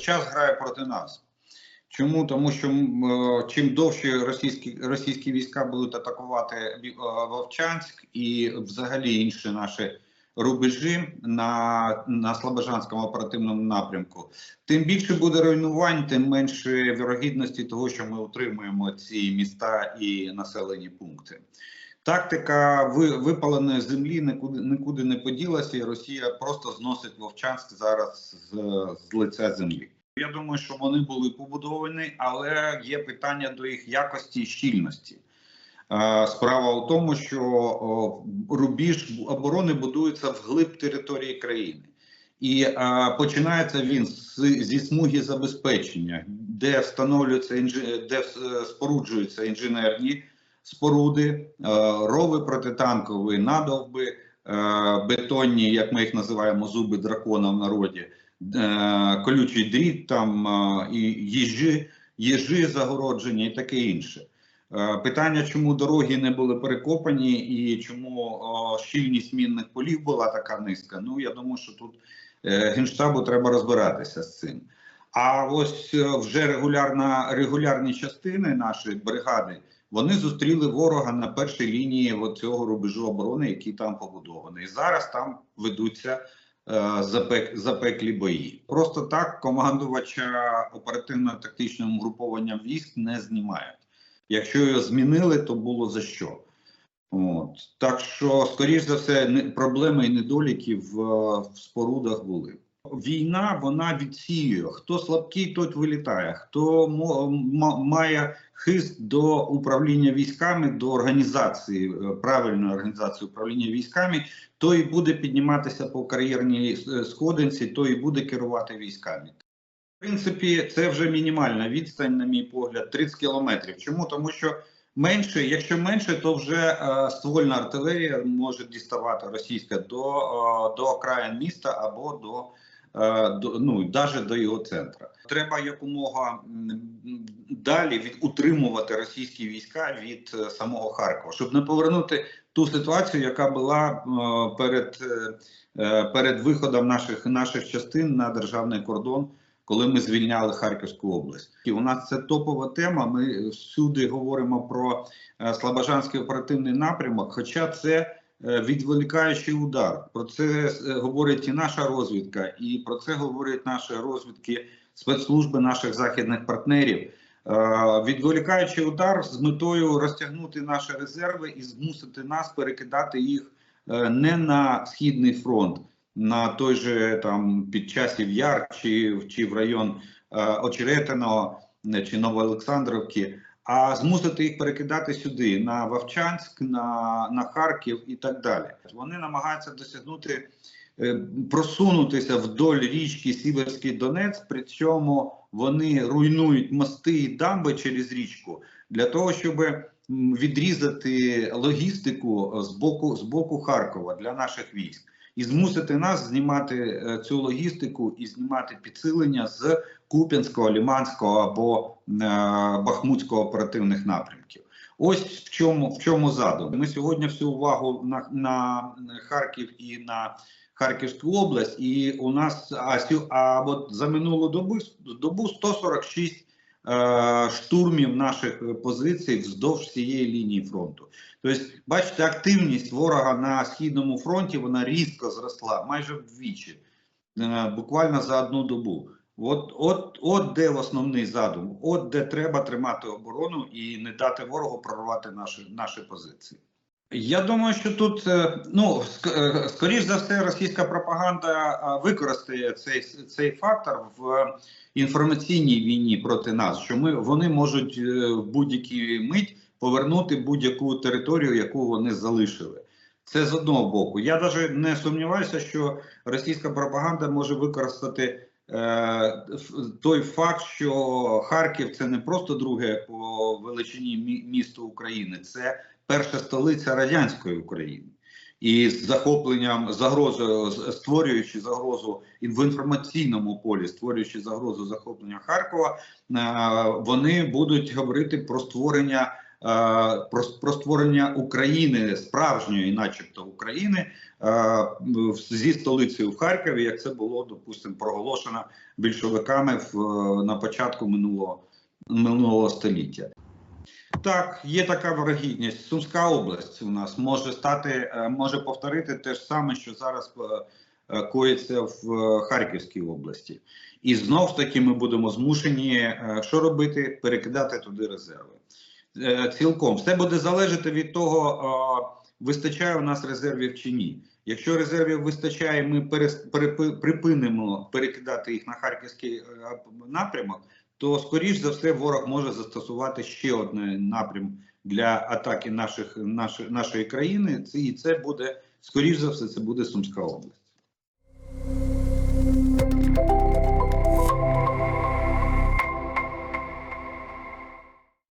час грає проти нас. Чому? Тому що е, чим довше російські російські війська будуть атакувати е, Вовчанськ і взагалі інші наші рубежі на, на Слобожанському оперативному напрямку, тим більше буде руйнувань, тим менше вірогідності того, що ми утримуємо ці міста і населені пункти. Тактика випаленої землі нікуди, нікуди не поділася, і Росія просто зносить Вовчанськ зараз з, з лиця землі. Я думаю, що вони були побудовані, але є питання до їх якості і щільності. Справа у тому, що рубіж оборони будується вглиб території країни, і починається він зі смуги забезпечення, де встановлюються де е, споруджуються інженерні споруди, е, рови протитанкові, надовби, е, бетонні, як ми їх називаємо, зуби дракона в народі, е, колючий дріт, там їжі, їжі загородження і таке інше. Питання, чому дороги не були перекопані і чому щільність мінних полів була така низька. Ну я думаю, що тут генштабу треба розбиратися з цим. А ось вже регулярні частини нашої бригади вони зустріли ворога на першій лінії цього рубежу оборони, який там побудований. І зараз там ведуться е, запек, запеклі бої. Просто так командувача оперативно-тактичним угрупованням військ не знімають. Якщо його змінили, то було за що. От. Так що, скоріш за все, проблеми і недоліки в, в спорудах були. Війна вона відсіює. Хто слабкий, той вилітає. Хто має хист до управління військами, до організації е, правильної організації управління військами, той буде підніматися по кар'єрній е, сходинці, той і буде керувати військами. В принципі, це вже мінімальна відстань, на мій погляд, 30 кілометрів. Чому? Тому що менше, якщо менше, то вже е, ствольна артилерія може діставати російська до, е, до окраїн міста або до ну навіть до його центра. Треба якомога далі від утримувати російські війська від е, самого Харкова, щоб не повернути ту ситуацію, яка була е, перед, е, е, перед виходом наших наших частин на державний кордон коли ми звільняли Харківську область. І у нас це топова тема. Ми всюди говоримо про е, Слобожанський оперативний напрямок, хоча це е, відволікаючий удар. Про це е, говорить і наша розвідка, і про це говорять наші розвідки спецслужби наших західних партнерів. Е, Відволікаючий удар з метою розтягнути наші резерви і змусити нас перекидати їх е, не на східний фронт, на той же там під часів Яр чи, чи в район е, Очеретиного е, чи Новоолександрівки, а змусити їх перекидати сюди на Вовчанськ, на, на Харків і так далі. Вони намагаються досягнути е, просунутися вдоль річки Сіверський Донець. При цьому вони руйнують мости і дамби через річку для того, щоб відрізати логістику з боку з боку Харкова для наших військ і змусити нас знімати е, цю логістику і знімати підсилення з Куп'янського, Ліманського або е, Бахмутського оперативних напрямків. Ось в чому в чому задум. Ми сьогодні всю увагу на, на Харків і на Харківську область, і у нас а, а от за минулу добу добу 146 е, штурмів наших позицій вздовж всієї лінії фронту. Тобто, бачите, активність ворога на східному фронті вона різко зросла, майже вдвічі, е, буквально за одну добу. От, от, от де основний задум, от де треба тримати оборону і не дати ворогу прорвати наші, наші позиції. Я думаю, що тут е, ну е, скоріш за все, російська пропаганда використає цей цей фактор в інформаційній війні проти нас, що ми вони можуть е, в будь-якій мить повернути будь-яку територію, яку вони залишили. Це з одного боку. Я навіть не сумніваюся, що російська пропаганда може використати той факт, що Харків це не просто друге по величині місто України, це перша столиця радянської України. І з захопленням загрозою, створюючи загрозу в інформаційному полі, створюючи загрозу захоплення Харкова, е, вони будуть говорити про створення про, про створення України справжньої, начебто України, е, зі столицею в Харкові, як це було допустимо проголошено більшовиками в е, на початку минулого минулого століття. Так, є така вирогідність. Сумська область у нас може стати, е, може повторити те ж саме, що зараз е, е, коїться в е, Харківській області. І знов таки ми будемо змушені е, що робити? Перекидати туди резерви. Е, Цілком все буде залежати від того, вистачає у нас резервів чи ні. Якщо резервів вистачає, ми припинимо перекидати їх на харківський е, напрямок, то скоріш за все ворог може застосувати ще один напрям для атаки наших, нашої, нашої країни. І це буде скоріш за все, це буде Сумська область.